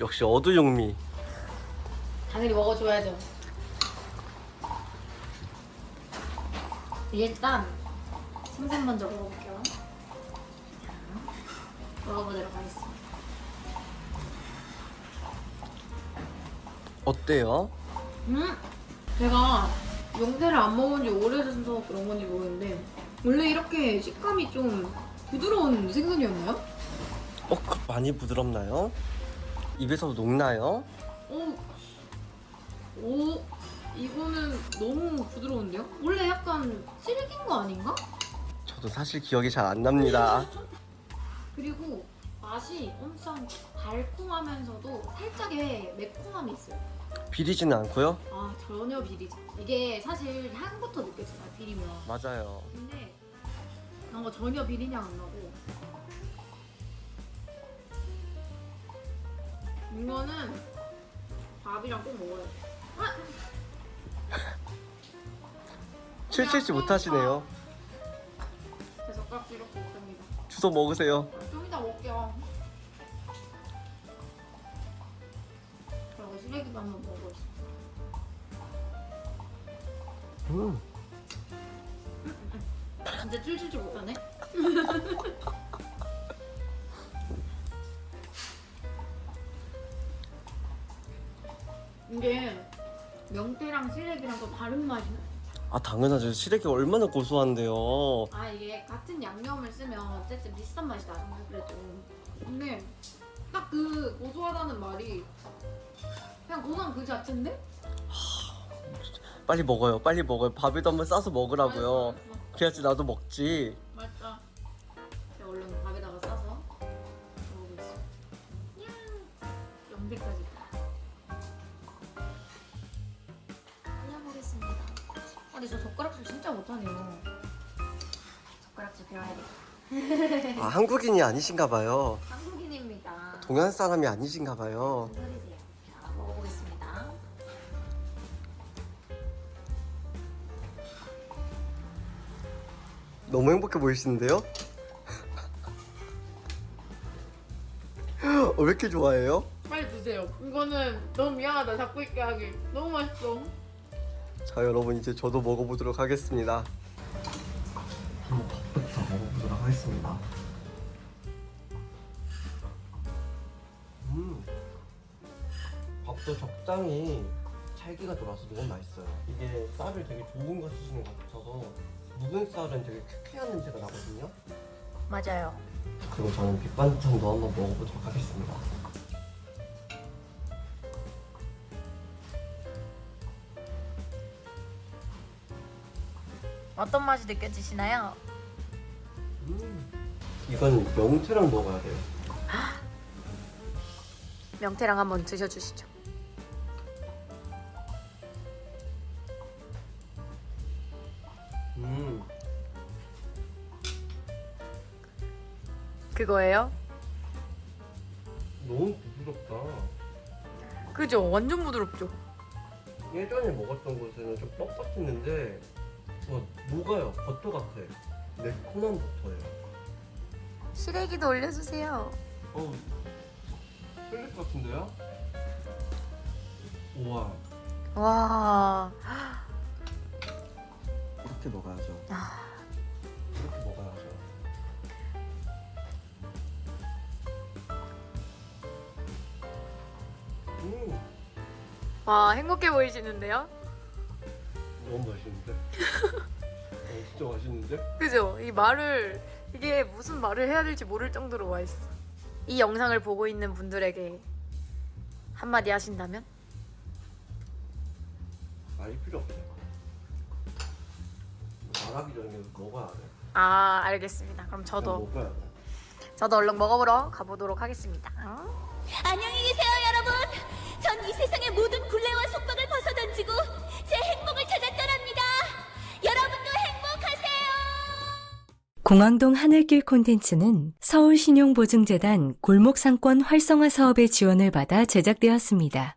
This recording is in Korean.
역시 어두용미. 당연히 먹어줘야죠. 일단 생선 먼저 먹어볼게요. 자, 먹어보도록 하겠습니다. 어때요? 음, 제가 명태를 안 먹은 지 오래돼서 그런 건지 모르겠는데 원래 이렇게 식감이 좀 부드러운 생선이었나요? 어, 그 많이 부드럽나요? 입에서 녹나요? 오, 오, 이거는 너무 부드러운데요? 원래 약간 질긴 거 아닌가? 저도 사실 기억이 잘 안 납니다. 그리고 맛이 엄청 달콤하면서도 살짝의 매콤함이 있어요. 비리지는 않고요? 아 전혀 비리지. 이게 사실 향부터 느껴지잖아요. 비리면. 맞아요. 근데 뭔가 전혀 비린내가 안 나고. 이거는 밥이랑 꼭 먹어야 돼. 칠칠치 못하시네요. 제 젓가락 이렇게 먹습니다. 주워 먹으세요. 좀 이따 먹게요. 그리고 시래기도 한번 먹어보겠습니다. 음. 진짜 쫄쫄쫄 못하네. 이게 명태랑 시래기랑 또 다른 맛이 나요. 아 당연하죠. 시래기 얼마나 고소한데요. 아 이게 같은 양념을 쓰면 어쨌든 비슷한 맛이 나잖아요. 그래도 근데 딱 그 고소하다는 말이 그냥 고소한 그 자체인데? 빨리 먹어요. 빨리 먹어요. 밥에도 한번 싸서 먹으라고요. 맛있어, 맛있어. 그래야지 나도 먹지. 근데 저 젓가락질 진짜 못하네요. 젓가락질 배워야 돼. 아 한국인이 아니신가 봐요. 한국인입니다. 동양 사람이 아니신가 봐요. 무슨 소리세요? 자, 먹어보겠습니다. 너무 행복해 보이시는데요? 어, 왜 이렇게 좋아해요? 빨리 드세요. 이거는 너무 미안하다. 잡고 있게 하기. 너무 맛있어. 자 여러분 이제 저도 먹어보도록 하겠습니다. 한번 밥부터 먹어보도록 하겠습니다. 음, 밥도 적당히 찰기가 돌아서 너무 맛있어요. 이게 쌀을 되게 좋은 거 쓰시는 것 같아서 묵은 쌀은 되게 큐큐한 냄새가 나거든요. 맞아요. 그리고 저는 밑반찬도 한번 먹어보도록 하겠습니다. 어떤 맛이 느껴지시나요? 음, 이건 명태랑 먹어야 돼요. 명태랑 한번 드셔주시죠. 음, 그거예요? 너무 부드럽다. 그죠? 완전 부드럽죠? 예전에 먹었던 곳에는 좀 뻑뻑했는데 와 녹아요 버터 같아 매콤한 버터예요 시래기도 올려주세요. 어우 흘릴 것 같은데요? 우와 와. 이렇게 먹어야죠 아. 이렇게 먹어야죠 음 와, 행복해 보이시는데요? 너무 맛있는데? 어, 진짜 맛있는데? 그죠? 이 말을, 이게 무슨 말을 해야 될지 모를 정도로 맛있어. 이 영상을 보고 있는 분들에게 한마디 하신다면? 말이 필요 없어 말하기 전에 먹어야 돼 아, 알겠습니다. 그럼 저도, 먹어야 돼 저도 얼른 먹어보러 가보도록 하겠습니다. 안녕히 계세요, 여러분. 전 이 세상의 모든 굴레와 속박을 벗어던지고 공항동 하늘길 콘텐츠는 서울신용보증재단 골목상권 활성화 사업의 지원을 받아 제작되었습니다.